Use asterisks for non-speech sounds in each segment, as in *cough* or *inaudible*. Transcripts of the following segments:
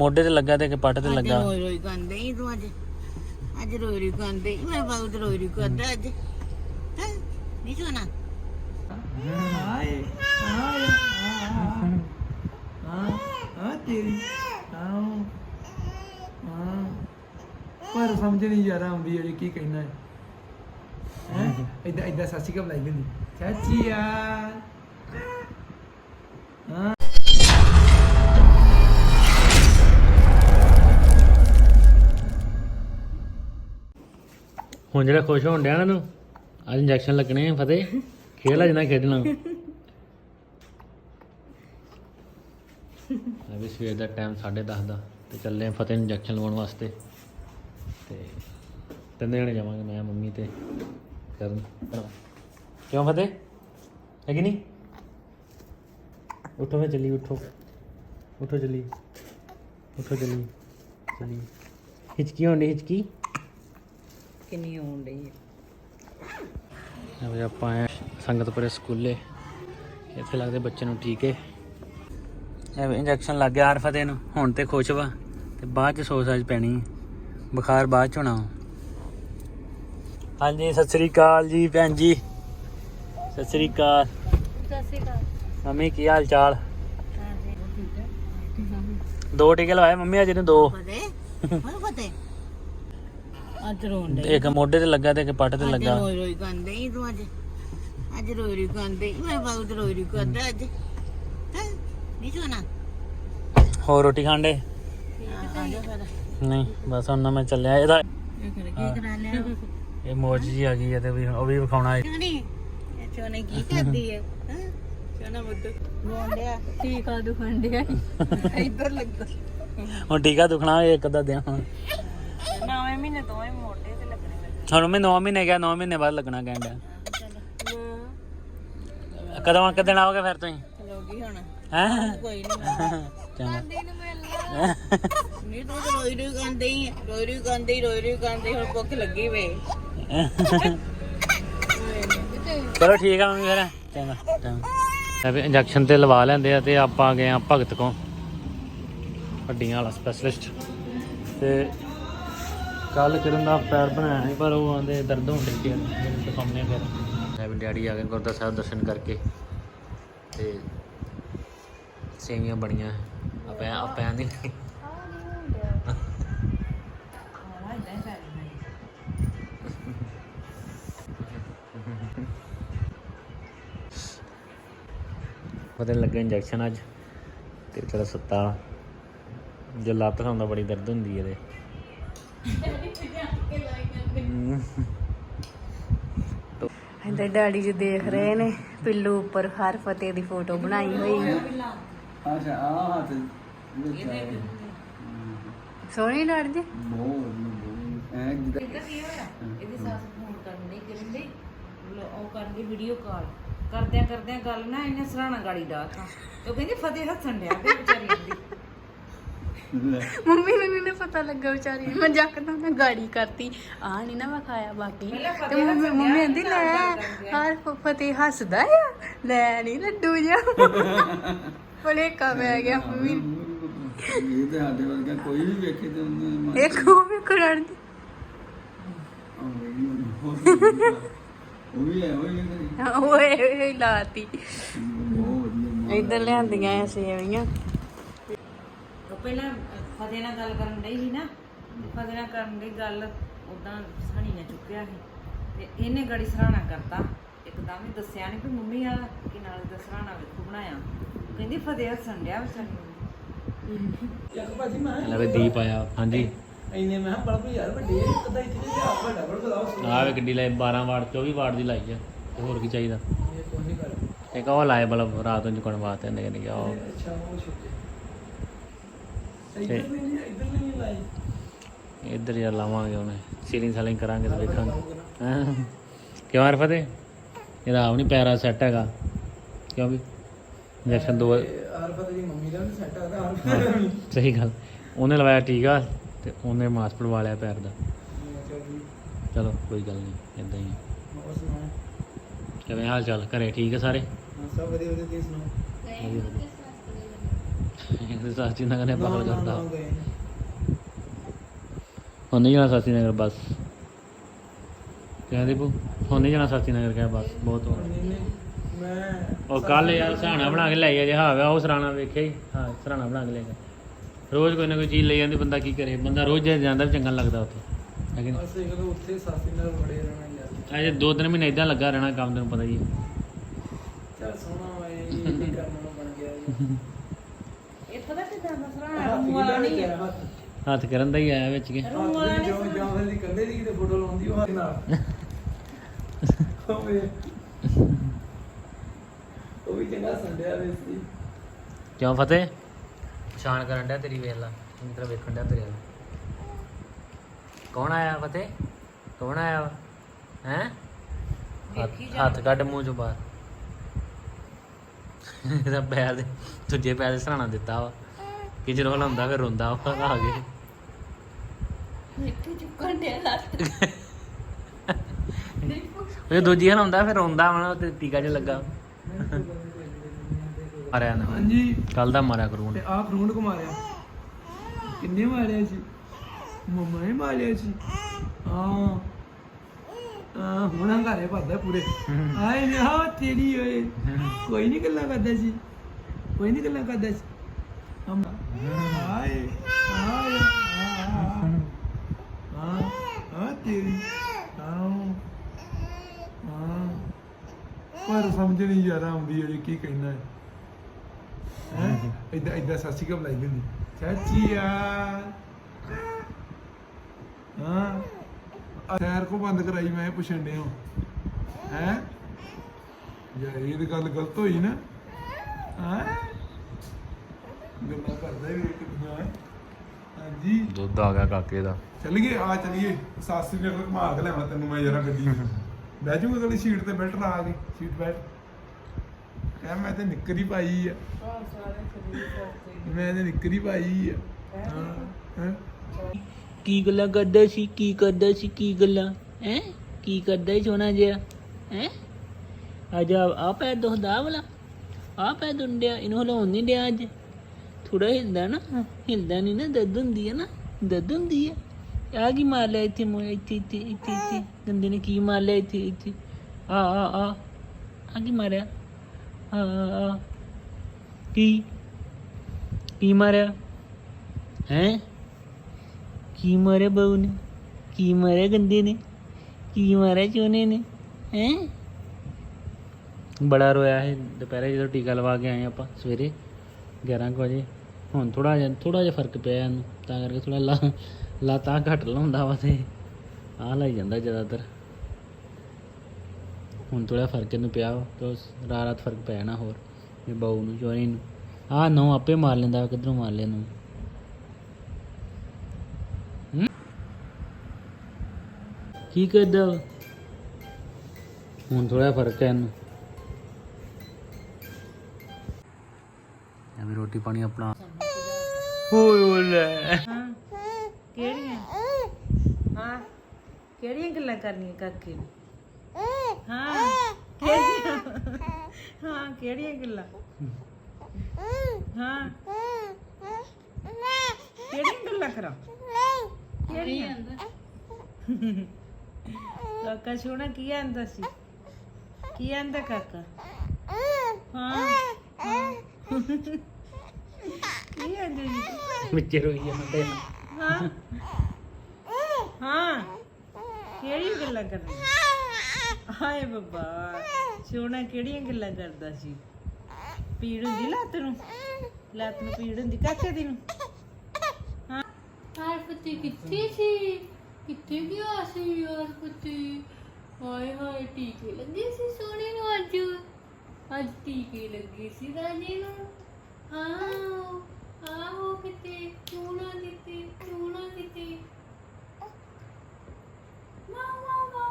ਮੋਢੇ ਤੇ ਲੱਗਾ ਤੇ ਕਿ ਪੱਟ ਤੇ ਅੱਜ ਲੱਗਾ। ਰੋਈ ਰੋਈ ਕੰਦੇ ਹੀ ਤੂੰ ਅੱਜ। ਅੱਜ ਰੋਈ ਰੋਈ ਕੰਦੇ ਹੀ ਮੈਂ ਬਹੁਤ ਰੋਈ ਰੋਈ ਕਰਦਾ ਅੱਜ। ਹੈਂ? ਨਹੀਂ ਸੁਣਾ ਹਾਏ ਹਾਏ ਹਾਂ ਹਾਂ ਤੇਰੀ ਹਾਂ ਹਾਂ ਪਰ ਸਮਝ ਨਹੀਂ ਯਾਰ ਆਉਂਦੀ ਜਿਹੜੀ ਕੀ ਕਹਿਣਾ। ਹੈ? ਹੈ ਇਦਾਂ ਇਦਾਂ ਸਾਸੀ ਕਾ ਬੁਲਾਈ ਹੁੰਦੀ ਚਾਚੀਆ ਹਾਂ? ਹੁਣ ਜਿਹੜਾ ਖੁਸ਼ ਹੋਣ ਡਿਆ ਨਾ ਤੂੰ ਅੱਜ ਇੰਜੈਕਸ਼ਨ ਲੱਗਣੇ ਆ ਫਤਿਹ। ਖੇਲ ਅੱਜ ਨਾ ਖੇਡਣਾ। ਆ ਸਵੇਰ ਦਾ ਟਾਈਮ 10:30 ਦਾ, ਤੇ ਚੱਲੇ ਆ ਫਤਿਹ ਨੂੰ ਇੰਜੈਕਸ਼ਨ ਲਵਾਉਣ ਵਾਸਤੇ। ਤੇ ਤਿੰਨੇ ਜਣੇ ਜਾਵਾਂਗੇ, ਮੈਂ, ਮੰਮੀ ਤੇ ਕਰਨ। ਕਿਉਂ ਫਤਿਹ? ਹੈ ਕਿ ਨਹੀਂ? ਉਠੋ ਫੇ ਚੱਲੀ, ਉਠੋ। ਉਠੋ, ਚੱਲੀ। ਉਠੋ, ਚੱਲੀ ਚੱਲੀ। ਹਿਚਕੀ ਹੋਣੀ ਹਿਚਕੀ? ਕਿੰਨੀ ਆਉਣ ਡਈ ਅਵੇ ਆਪਾਂ ਆਏ ਸੰਗਤਪੁਰੇ ਸਕੂਲੇ। ਇੱਥੇ ਲੱਗਦੇ ਬੱਚੇ ਨੂੰ ਟੀਕੇ ਐਵੇਂ ਇੰਜੈਕਸ਼ਨ ਲੱਗ ਗਿਆ ਹਰ ਫਤਿਹ ਨੂੰ ਹੁਣ ਤੇ ਖੁਸ਼ ਵਾ। ਤੇ ਬਾਅਦ ਚ ਸੋਚ ਸਾਜ ਪੈਣੀ ਹੈ। ਬੁਖਾਰ ਬਾਅਦ ਚ ਹੋਣਾ ਵਾ। ਹਾਂਜੀ ਸਤਿ ਸ੍ਰੀ ਅਕਾਲ ਜੀ ਭੈਣ ਜੀ। ਸਤਿ ਸ੍ਰੀ ਅਕਾਲ। ਸਤਿ ਸ਼੍ਰੀ ਅਕਾਲ। ਮੰਮੀ ਕੀ ਹਾਲ ਚਾਲ? ਦੋ ਟੀਕੇ ਲਵਾਏ ਮੰਮੀ ਅੱਜ ਨੇ ਦੋ। ਹਾਂ? ਫਤੇ ਅੱਜ ਰੋਣ ਇੱਕ ਮੋਢੇ ਤੇ ਲੱਗਾ ਤੇ ਇੱਕ ਪੱਟ ਤੇ ਲੱਗਾ। ਰੋਈ ਰੋਈ ਕੰਦੇ ਹੀ ਤੂੰ ਅੱਜ। ਅੱਜ ਰੋਈ ਰੋਈ ਕੰਦੇ ਹੀ ਮੈਂ ਬਹੁਤ ਰੋਈ ਰੋਈ ਕਰਦਾ ਅੱਜ। ਹੈਂ? ਨਹੀਂ ਸੁਣਾ? ਹੋਰ ਰੋਟੀ ਫਿਰ। ਨਹੀਂ ਬਸ ਹੁਣ ਨਾ ਮੈਂ ਚੱਲਿਆ। ਇਹਦਾ ਇਹ ਫਿਰ ਕੀ ਕਰਾ ਲਿਆ? ਇਹ ਮੋਜ ਜੀ ਆ ਗਈ ਹੈ ਤੇ ਵੀ ਉਹ ਵੀ ਵਿਖਾਉਣਾ ਹੈ ਨਹੀਂ ਇਹ ਚੋਨੇ ਕੀ ਕਰਦੀ ਹੈ ਹਾਂ? ਚੋਨਾ ਮੁੱਦ। ਰੋਂਡਿਆ ਟੀਕਾ ਦੁਖਣ ਡਿਆ ਇੱਧਰ ਲੱਗਦਾ ਹੁਣ ਟੀਕਾ ਦੁਖਣਾ ਇੱਕ ਅੱਧਾ ਦਿਨ ਹੁਣ ਨਵੇਂ ਮਹੀਨੇ ਤੋਂ ਹੀ ਮੋਢੇ ਤੇ ਲੱਗਣੇ ਲੱਗੇ ਹੁਣ ਮੈਂ 9 ਮਹੀਨੇ ਗਿਆ 9 ਮਹੀਨੇ ਬਾਅਦ ਲੱਗਣਾ ਕਹਿੰਦਾ ਕਦੋਂ ਕਦੋਂ ਆਓਗੇ ਫਿਰ ਤੁਸੀਂ? ਚਲੋਗੀ ਹੁਣ। ਹੈ? ਕੋਈ ਨਹੀਂ ਚੰਗਾ। ਨਹੀਂ ਤੂੰ ਤਾਂ ਰੋਈ ਰੋਈ ਕੰਦੇ ਹੀ ਰੋਈ ਰੋਈ ਕੰਦੇ ਹੀ ਰੋਈ ਰੋਈ ਕੰਦੇ ਹੁਣ ਭੁੱਖ ਲੱਗੀ ਵੇ। ਚਲੋ ਠੀਕ ਆ ਮੰਮੀ ਫਿਰ। ਚੰਗਾ ਚੰਗਾ। ਵੀ ਇੰਜੈਕਸ਼ਨ ਤੇ ਲਵਾ ਲੈਂਦੇ ਆ ਤੇ ਆਪਾਂ ਗਏ ਆ ਭਗਤ ਕੋ ਹੱਡੀਆਂ ਵਾਲਾ ਸਪੈਸ਼ਲਿਸਟ ਤੇ ਕੱਲ ਕਿਰਨ ਦਾ ਪੈਰ ਬਣਾਇਆ ਸੀ, ਪਰ ਉਹ ਆਂਦੇ ਦਰਦ ਹੋਣ ਡਈ ਸੀ ਮੈਨੂੰ ਦਿਖਾਉਂਦੇ ਫਿਰ ਮੈਂ ਵੀ ਡੈਡੀ ਆ ਗਏ ਗੁਰਦੁਆਰਾ ਸਾਹਿਬ ਦਰਸ਼ਨ ਕਰਕੇ। ਤੇ ਸੇਵੀਆਂ ਬਣੀਆਂ ਆਪਾਂ ਆਪਾਂ ਨਹੀਂ ਉਹਦੇ ਲੱਗੇ ਇੰਜੈਕਸ਼ਨ ਅੱਜ। ਤੇ ਚਲਾ ਸੁੱਤਾ। ਜੇ ਲੱਤ ਖਾਂਦਾ ਬੜੀ ਦਰਦ ਹੁੰਦੀ ਇਹਦੇ। ਇਹਦੇ ਡੈਡੀ ਜੀ ਦੇਖ ਰਹੇ ਨੇ ਪਿੱਲੂ ਉੱਪਰ ਹਰ ਫਤਿਹ ਦੀ ਫੋਟੋ ਬਣਾਈ ਹੋਈ ਅੱਛਾ ਆ ਹੱਥ ਸੋਹਣੀ ਡੈਡੀ ਜੀ? ਬਹੁਤ ਐ ਜਿੱਦਾਂ ਇਹਦੀ ਸੱਸ ਫੋਨ ਕਰਨ ਨਹੀਂ ਕਿਰਨ ਦੀ ਉਹ ਕਰਨਗੇ ਵੀਡੀਓ ਕਾਲ ਕਰਦਿਆਂ ਕਰਦਿਆਂ ਗੱਲ ਨਾ ਇਹਨੇ ਸਰਾਣਾ ਗਾੜੀ ਡਾਤਾ ਉਹ ਕਹਿੰਦੀ ਫਤਿਹ ਹੱਸਣ ਡਿਆ ਤੇ ਵਿਚਾਰੀ ਦੀ। ਮੰਮੀ ਨੂੰ ਨਹੀਂ ਪਤਾ ਲੱਗਾ ਵਿਚਾਰੀ ਨੂੰ। ਮੈਂ ਜੱਕਦਮ ਨਾ ਗਾੜੀ ਕਰਤੀ। ਆ ਨਹੀਂ ਨਾ ਵਿਖਾਇਆ ਬਾਕੀ। ਤੇ ਮੰਮੀ ਮੰਮੀ ਕਹਿੰਦੀ ਲੈ ਹਰ ਫਤਿਹ ਹੱਸਦਾ ਆ। ਲੈ ਨਹੀਂ ਲੱਡੂ ਜਾ ਬੜੇ ਕਾ ਪੈ ਗਿਆ ਮੰਮੀ ਨੂੰ। ਇਹ ਤੇ ਸਾਡੇ ਵਰਗਾ ਕੋਈ ਵੀ ਵੇਖੇ ਤੇ ਉਹਨੇ ਇੱਕ ਉਹ ਵੀ ਕਰਨ ਦੀ। ਉਹ ਵੀ ਹੈ ਉਹ ਵੀ ਓਏ ਓਏ ਲਾਤੀ ਬਹੁਤ ਵਧੀਆ। ਇੱਧਰ ਲਿਆਂਦੀਆਂ ਐ ਸੇਵੀਆਂ ਉਹ ਪਹਿਲਾਂ ਫਤਿਹ ਨਾਲ ਗੱਲ ਕਰਨ ਡਈ ਸੀ ਨਾ ਫਤਿਹ ਨਾਲ ਕਰਨ ਦੀ ਗੱਲ ਉਦਾਂ ਸਣੀ ਨੇ ਚੁੱਕਿਆ ਸੀ ਤੇ ਇਹਨੇ ਗਾੜੀ ਸਰਾਣਾ ਕਰਤਾ। ਇੱਕਦਮ ਹੀ ਦੱਸਿਆ ਨਹੀਂ ਕਿ ਮੰਮੀ ਆ ਕਿ ਨਾਲ ਦਾ ਸਰਾਣਾ ਵੇਖੋ ਬਣਾਇਆ। ਕਹਿੰਦੀ ਫਤਿਹ ਹੱਸਣ ਡਿਆ ਵਿਚਾਰੀ ਨੂੰ। ਚੱਕ ਭਾਜੀ ਮੈਂ ਲੈ ਵੀ ਦੀਪ ਆਇਆ। ਹਾਂਜੀ। ਇੰਨੇ ਮੈਂ ਕਿਹਾ ਪੜ੍ਹ ਯਾਰ ਵੱਡੇ ਕਦਾ ਇੱਥੇ ਤੇ ਆਪ ਵੱਡਾ ਬੜ ਬਲਾਓ ਆਹ ਵੇ ਗੱਡੀ ਲੈ 12 ਵਾਟ 24 ਵਾਟ ਦੀ ਲਾਈ ਆ ਤੇ ਹੋਰ ਕੀ ਚਾਹੀਦਾ? ਇਹ ਕੋਈ ਕਰ ਇੱਕ ਉਹ ਲਾਏ ਬਲਬ ਰਾਤ ਨੂੰ ਚੁਕਣ ਵਾਸਤੇ ਨਿੱਕੇ ਨਿੱਕੇ ਉਹ। ਅੱਛਾ ਉਹ ਛੁੱਟੇ। ਇੱਧਰ ਨਹੀਂ ਇੱਧਰ ਨਹੀਂ ਲਾਈ ਇੱਧਰ ਯਾਰ ਲਾਵਾਂਗੇ ਉਹਨੇ। ਸੀਲਿੰਗ ਸਾਲਿੰਗ ਕਰਾਂਗੇ ਤੇ ਵੇਖਾਂਗੇ। ਹੈਂ। ਕਿਉਂ ਹਰ ਫਤੇ ਇਹਦਾ ਆਪ ਨਹੀਂ ਪੈਰਾ ਸੈੱਟ ਹੈਗਾ। ਕਿਉਂ ਵੀ? ਇੰਜੈਕਸ਼ਨ ਦੋ ਆਰ ਪਤਾ ਦੀ ਮੰਮੀ ਦਾ ਵੀ ਸੈੱਟ ਆ ਤਾਂ ਆਰ ਸਹੀ ਗੱਲ। ਉਹਨੇ ਲਵਾਇਆ ਟੀਕਾ ਤੇ ਉਹਨੇ ਮਾਸ ਪੜਵਾ ਲਿਆ ਪੈਰ ਦਾ। ਚਲੋ ਕੋਈ ਗੱਲ ਨਹੀਂ ਇਦਾਂ ਹੀ ਆ। ਕਿਵੇਂ ਹਾਲ ਚਾਲ? ਘਰੇ ਠੀਕ ਹੈ ਸਾਰੇ? ਹਾਂ, ਸਭ ਵਧੀਆ ਵਧੀਆ ਤੁਸੀਂ ਸੁਣਾਓ? *laughs* ਸਾਸੀ ਨਗਰ ਨੇ। ਹੁਣ ਨਹੀਂ ਜਾਣਾ ਸਾਸੀ ਬਸ। ਕਹਿੰਦੇ ਬੂ ਹੁਣ ਨਹੀਂ ਜਾਣਾ ਸਾਸੀ ਨਗਰ ਕਿਹਾ ਬਸ ਬਹੁਤ ਹੋ ਮੈਂ ਉਹ ਕੱਲ ਯਾਰ ਸਰਾਣਾ ਬਣਾ ਕੇ ਲੈ ਗਿਆ ਜੇ ਹਾਂ ਉਹ ਸਰਾਣਾ ਵੇਖਿਆ ਹੀ। ਹਾਂ ਸਰਾਣਾ ਬਣਾ ਕੇ ਲੈ ਗਿਆ। ਰੋਜ਼ ਕੋਈ ਨਾ ਕੋਈ ਚੀਜ਼ ਲੈ ਜਾਂਦੀ ਬੰਦਾ ਕੀ ਕਰੇ? ਬੰਦਾ ਰੋਜ਼ ਜੇ ਜਾਂਦਾ ਵੀ ਚੰਗਾ ਲੱਗਦਾ ਉੱਥੇ। ਹੈ ਕਿ ਨਹੀਂ? ਉੱਥੇ ਸਾਥੀ ਨਾਲ ਬੜੇ ਰਹਿਣਾ ਯਾਰ ਅਜੇ ਦੋ ਤਿੰਨ ਮਹੀਨੇ ਇਦਾਂ ਲੱਗਾ ਰਹਿਣਾ ਕੰਮ ਤੈਨੂੰ ਪਤਾ ਹੀ ਹੈ। ਚੱਲ ਸੋਹਣਾ ਇਹ ਕਰਨ ਨੂੰ ਬਣ ਗਿਆ। *laughs* ਹੱਥ ਨਹੀਂ ਹੈ। ਕਰਨ ਦਾ ਹੀ ਆਇਆ ਵਿੱਚ ਕੇ। ਨਹੀਂ ਜੋ ਜਾਂ ਫਿਰ ਦੀ ਕੰਦੇ ਦੀ ਕਿਤੇ ਫੋਟੋ ਲਾਉਂਦੀ ਉਹ ਹੱਥ ਨਾਲ। ਹੋਵੇ। ਉਹ ਵੀ ਚੰਗਾ ਸੰਡਿਆ ਵੇ ਸੀ। ਕਿਉਂ ਫਤਿਹ? ਪਛਾਣ ਕਰਨ ਡਿਆ ਤੇਰੀ ਵੇਖ ਲਾ। ਤਰ੍ਹਾਂ ਵੇਖਣ ਡਿਆ ਤੇਰੇ ਵੱਲ। ਕੌਣ ਆਇਆ ਫਤਿਹ? ਕੌਣ ਆਇਆ ਹੈ? ਵੇਖੀ ਜਾ। ਹੱਥ ਕੱਢ ਮੂੰਹ ਚੋਂ ਬਾਹਰ। ਇਹਦਾ ਪੈਰ ਦੇ ਦੂਜੇ ਪੈਰ ਦੇ ਸਰਾਣਾ ਦਿੱਤਾ ਵਾ। ਕਿ ਜਦੋਂ ਹਲਾਉਂਦਾ ਫਿਰ ਰੋਂਦਾ ਵਾ ਆ ਗਏ। ਮਿੱਠੂ ਚੁੱਕਣ ਦੇ ਲੱਤ। ਉਹ ਦੂਜੀ ਹਲਾਉਂਦਾ ਫਿਰ ਰੋਂਦਾ ਵਾ ਨਾ ਤੇ ਟੀਕਾ ਜਿਹਾ ਲੱਗਾ। ਮਾਰਿਆ ਨਾ। ਹਾਂਜੀ। ਕੱਲ ਦਾ ਮਾਰਿਆ ਕਰੂੰ ਤੇ ਆਹ ਫਰੂਟ ਕੋ ਮਾਰਿਆ ਕਿੰਨੇ ਮਾਰਿਆ ਸੀ? ਮੰਮਾ ਨੇ ਮਾਰਿਆ ਸੀ। ਹਾਂ। ਆ ਹੁਣ ਘਰੇ ਭਰਦਾ ਪੂਰੇ। ਆਏ ਨੇ ਹਾਂ ਤੇਰੀ ਓਏ। ਕੋਈ ਨਹੀਂ ਗੱਲਾਂ ਕਰਦਾ ਸੀ। ਕੋਈ ਨਹੀਂ ਗੱਲਾਂ ਕਰਦਾ ਸੀ। ਹਮ ਆਏ ਆਏ ਹਾਂ ਹਾਂ ਤੇਰੀ ਹਾਂ ਹਾਂ ਪਰ ਸਮਝ ਨਹੀਂ ਯਾਰ ਆਉਂਦੀ ਹੈ ਕੀ ਕਹਿਣਾ ਹੈ ਹੈ ਇਦਾਂ ਇਦਾਂ ਸਾਸੀ ਕਬ ਲਾਈ ਹੁੰਦੀ ਚਾਚੀਆ ਹਾਂ ਸੈਰ ਕੋ ਬੰਦ ਕਰਾਈ ਮੈਂ ਪੁੱਛਣ ਡਿਆ ਹੈ ਯਾਰ ਇਹ ਤਾਂ ਗੱਲ ਗਲਤ ਹੋਈ ਨਾ ਹਾਂ ਗੱਲਾਂ ਕਰਦਾ ਵੀ ਕਿੰਨਾ ਹੈ। ਹਾਂਜੀ। ਦੁੱਧ ਆ ਗਿਆ ਕਾਕੇ ਦਾ। ਚੱਲੀਏ ਆ ਚੱਲੀਏ। ਸਾਸੀ ਨੇ ਘੁਮਾ ਕੇ ਲਿਆਵਾਂ ਤੈਨੂੰ ਮੈਂ ਜਰਾ ਗੱਡੀ। ਵਿੱਚ ਬਹਿ ਜਾਊਗਾ ਅਗਲੀ ਸੀਟ ਤੇ ਬੈਠ ਲਾ ਕੇ ਸੀਟ ਬੈਠ ਕਹਿ ਮੈਂ ਤੇ ਨਿੱਕਰ ਪਾਈ ਆ। ਮੈਂ ਤੇ ਨਿੱਕਰ ਪਾਈ ਆ। ਹਾਂ ਹੈਂ? ਕੀ ਗੱਲਾਂ ਕਰਦਾ ਸੀ ਕੀ ਕਰਦਾ ਸੀ ਕੀ ਗੱਲਾਂ? ਹੈ? ਕੀ ਕਰਦਾ ਸੀ ਸੋਨਾ ਜਿਹਾ? ਹੈ? ਅੱਜ ਆ ਆ ਪੈ ਦੁਖਦਾ ਵਾਲਾ ਆ ਪੈ ਦੁੰਡਿਆ ਇਹਨੂੰ ਹਲਾਉਣ ਨਹੀਂ ਡਿਆ ਅੱਜ। ਥੋੜਾ ਹਿਲਦਾ ਨਾ ਹਿਲਦਾ ਨਹੀਂ ਨਾ ਦਰਦ ਹੁੰਦੀ ਹੈ ਨਾ ਦਰਦ ਹੁੰਦੀ ਹੈ ਆ ਕੀ ਮਾਰ ਲਿਆ ਇੱਥੇ ਮੋ ਇੱਥੇ ਇੱਥੇ ਇੱਥੇ ਇੱਥੇ। ਗੰਦੇ ਨੇ ਕੀ ਮਾਰ ਲਿਆ ਇੱਥੇ ਇੱਥੇ। ਆ ਆ ਆ। ਆ ਕੀ ਮਾਰਿਆ? ਆ ਆ ਕੀ? ਕੀ ਮਾਰਿਆ? ਹੈ? ਕੀ ਮਾਰਿਆ ਬਹੂ ਨੇ? ਕੀ ਮਾਰਿਆ ਗੰਦੇ ਨੇ? ਕੀ ਮਾਰਿਆ ਚੋਨੇ ਨੇ? ਹੈ? ਬੜਾ ਰੋਇਆ ਹੈ ਦੁਪਹਿਰੇ ਜਦੋਂ ਟੀਕਾ ਲਵਾ ਕੇ ਆਏ ਆਪਾਂ ਸਵੇਰੇ 11 ਕੁ ਵਜੇ। ਹੁਣ ਥੋੜਾ ਜਿਹਾ ਥੋੜਾ ਜਿਹਾ ਫ਼ਰਕ ਪਿਆ ਇਹਨੂੰ, ਤਾਂ ਕਰਕੇ ਥੋੜਾ ਲਾ ਲਾਤਾਂ ਘੱਟ ਲਾਉਂਦਾ ਵਾ ਤੇ ਆਹ ਲਾਈ ਜਾਂਦਾ ਜ਼ਿਆਦਾਤਰ। ਹੁਣ ਥੋੜਾ ਫ਼ਰਕ ਇਹਨੂੰ ਪਿਆ ਤੇ ਰਾਤ ਰਾਤ ਫ਼ਰਕ ਪਿਆ ਨਾ ਹੋਰ ਇਹ ਬਹੂ ਨੂੰ ਚੋਰੀ ਨੂੰ। ਆਹ ਨੋ ਆਪੇ ਮਾਰ ਲੈਂਦਾ ਕਿਧਰੋਂ ਮਾਰ ਲਿਆ ਨੂੰ ਕੀ ਕਰਦਾ ਹੁਣ ਥੋੜਾ ਫ਼ਰਕ ਹੈ ਇਹਨੂੰ। ਇਹ ਰੋਟੀ ਪਾਣੀ ਆਪਣਾ ਓਏ ਓਲੇ ਹਾਂ ਕਿਹੜੀਆਂ? ਹਾਂ, ਕਿਹੜੀਆਂ ਗੱਲਾਂ ਕਰਨੀਆਂ ਕਾਕੇ ਨੂੰ? ਹਾਂ, ਕਿਹੜੀਆਂ? ਹਾਂ, ਕਿਹੜੀਆਂ ਗੱਲਾਂ? ਹਾਂ, ਕਿਹੜੀਆਂ ਗੱਲਾਂ ਕਰਾਂ? ਕਿਹੜੀਆਂ? ਕਾਕਾ ਸੋਹਣਾ, ਕੀ ਆਂਦਾ ਸੀ? ਕੀ ਆਂਦਾ ਕਾਕਾ? ਹਾਂ। ਕੀ ਆਂਦਾ ਜੀ ਵਿੱਚ ਰੋਈ ਜਾਂਦੇ ਹਾਂ? ਹਾਂ? ਕਿਹੜੀਆਂ ਗੱਲਾਂ ਕਰਨੀਆਂ ਹਾਏ ਬੱਬਾ ਸੋਹਣਾ ਕਿਹੜੀਆਂ ਗੱਲਾਂ ਕਰਦਾ ਸੀ? ਪੀੜ ਹੁੰਦੀ ਲੱਤ ਨੂੰ? ਲੱਤ ਨੂੰ ਪੀੜ ਹੁੰਦੀ ਕਾਕੇ ਦੀ ਨੂੰ? ਹਾਂ? ਯਾਰ ਫਤੀ ਕਿੱਥੇ ਸੀ? ਕਿੱਥੇ ਗਿਆ ਸੀ ਯਾਰ ਫਤੀ ਹਾਏ ਹਾਏ ਟੀਕੇ ਲੱਗੇ ਸੀ ਸੋਹਣੇ ਨੂੰ ਅੱਜ। ਅੱਜ ਟੀਕੇ ਲੱਗੇ ਸੀ ਰਾਜੇ ਨੂੰ। ਹਾਂ। ਆਹੋ ਕਿਤੇ ਕਿਉਂ ਨਾ ਦਿੱਤੇ ਕਿਉਂ ਨਾ ਦਿੱਤੇ ਮਾਂ ਮਾਂ ਮਾਂ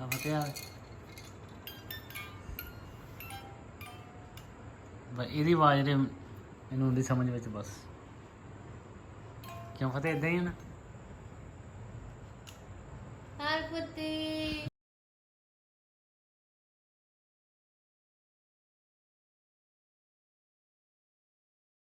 ਆ ਫਤਿਆ ਬਸ ਇਹਦੀ ਆਵਾਜ਼ ਦੇ ਇਹਨੂੰ ਉਹਦੀ ਸਮਝ ਵਿੱਚ ਬਸ। ਕਿਉਂ ਫਤਿਹ ਇਦਾਂ ਹੀ ਹੈ ਨਾ? ਹਰ ਫਤੇ